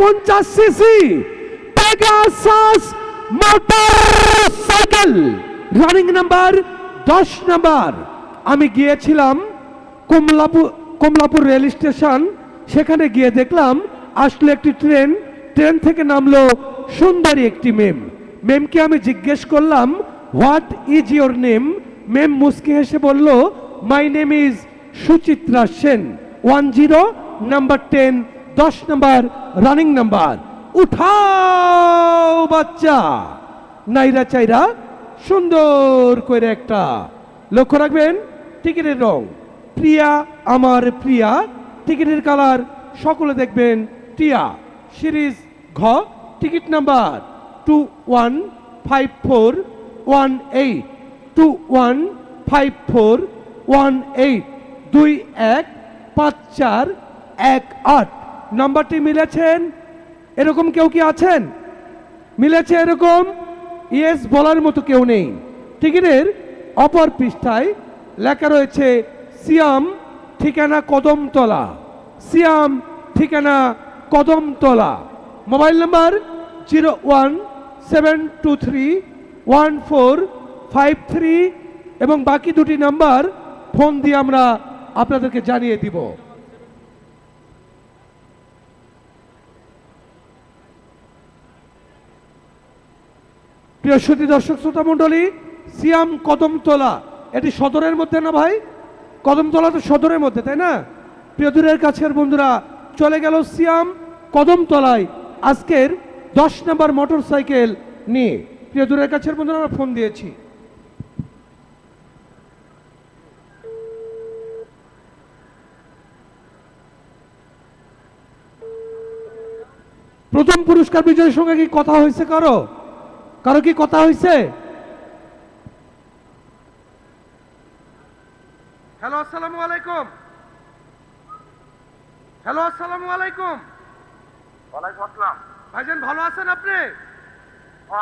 পঞ্চাশ CC motorcycle running number দশ number আমি গিয়েছিলাম কমলাপুর কমলাপুর রেল স্টেশন। সেখানে গিয়ে দেখলাম আসলো একটি ট্রেন। ট্রেন থেকে নামলো সুন্দরী একটি মেম। মেমকে আমি জিজ্ঞেস করলাম what is your name ma'am মুস্কি হেসে বলল my name is Suchitra Sen. One zero number ten দশ নাম্বার রানিং নাম্বার। উঠাও বাচ্চা। নাইরা চাইরা সুন্দর করে একটা। লক্ষ্য রাখবেন, টিকিটের রং। প্রিয়া, আমার প্রিয়া। টিকিটের কালার সকলে দেখবেন টিয়া। সিরিজ ঘ, ticket number two one five four one eight two one five four one eight দুই এক, পাঁচ চার, এক আট। নাম্বারটি মিলেছেন? এরকম কেউ কি আছেন? মিলেছে এরকম? ইয়েস, বলার মতো কেউ নেই। টিকিটের অপর পৃষ্ঠায় লেখা রয়েছে, সিয়াম ঠিকানা কদমতলা। সিয়াম ঠিকানা Kadamtala. Mobile number zero one seven two three one four five three এবং বাকি দুটি নাম্বার ফোন দিয়ে আমরা আপনাদেরকে জানিয়ে দিব। প্রিয় দর্শক শ্রোতা মণ্ডলী, সিয়াম কদমতলা। এটি সদরের মধ্যে না ভাই? কদমতলা তো সদরের মধ্যে, তাই না? প্রিয় দূরের কাছের বন্ধুরা, চলে গেল সিয়াম কদমতলায় আজকের দশ নম্বর মোটর সাইকেল নিয়ে। প্রিয় দূরের কাছের বন্ধুরা, আমরা ফোন দিয়েছি। প্রথম পুরস্কার বিজয়ের সঙ্গে কি কথা হয়েছে কারও? কারও কি কথা হয়েছে হ্যালো আসসালামু আলাইকুম। হ্যালো আসসালামু আলাইকুম। ওয়ালাইকুম আসসালাম। ভাইজান ভালো আছেন আপনি?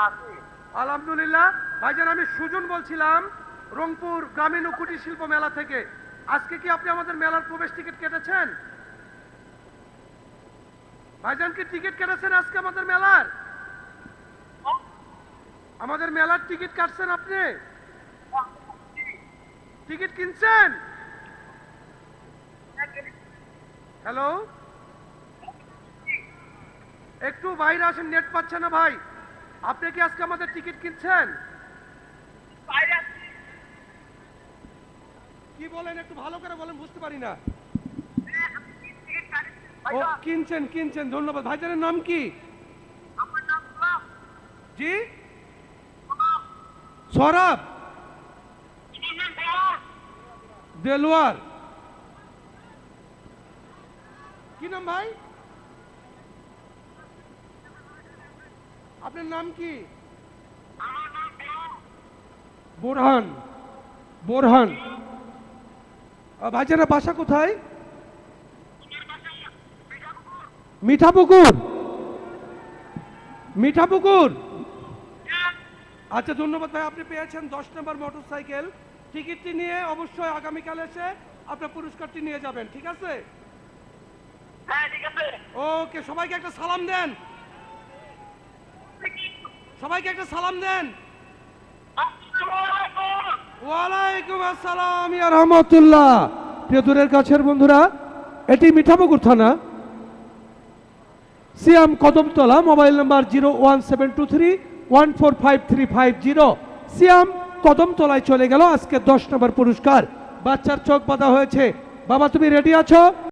আছি। আলহামদুলিল্লাহ। ভাইজান আমি সুজন বলছিলাম রংপুর গ্রামীণ ও কুটির শিল্প মেলা থেকে। আজকে কি আপনি আমাদের মেলার প্রবেশ টিকিট কেটেছেন? ভাইজান কি টিকিট কেটেছেন আজকে আমাদের মেলার? আমাদের মেলার টিকিট কাটছেন আপনি? টিকিট কিনছেন? হ্যালো? একটু বাইরে আসেন নেট পাচ্ছে না ভাই। আপনি কি আজকে আমাদের টিকিট কিনছেন? কি বলেন একটু ভালো করে বলেন বুঝতে পারি না। ও কিনছেন কিনছেন ধন্যবাদ। ভাইজানের নাম কি? জি? সরাব দেলোয়ার কি নাম ভাই? আপনার নাম কি? বোরহান। বোরহান। ভাইজানের বাসা কোথায়? মিঠাপুকুর। মিঠাপুকুর। আচ্ছা ধন্যবাদ ভাই। আপনি পেয়েছেন দশ নম্বর মোটর সাইকেল টিকিটটি নিয়ে অবশ্যই আগামীকাল এসে আপনার পুরস্কারটি নিয়ে যাবেন ঠিক আছে? হ্যাঁ ঠিক আছে। ওকে সবাইকে একটা সালাম দেন। সবাইকে একটা সালাম দেন। ওয়ালাইকুম আসসালাম ইয়া রহমতুল্লাহ। প্রিয় দূরের কাছের বন্ধুরা এটি মিঠাপুকুর থানা। Siam Kadamtala mobile number zero one seven two three. One four five three five zero Siam কদমতলায় চলে গেল। আজকে দশ নম্বর পুরস্কার। বাচ্চার চোখ বাঁধা হয়েছে। বাবা, তুমি রেডি আছো?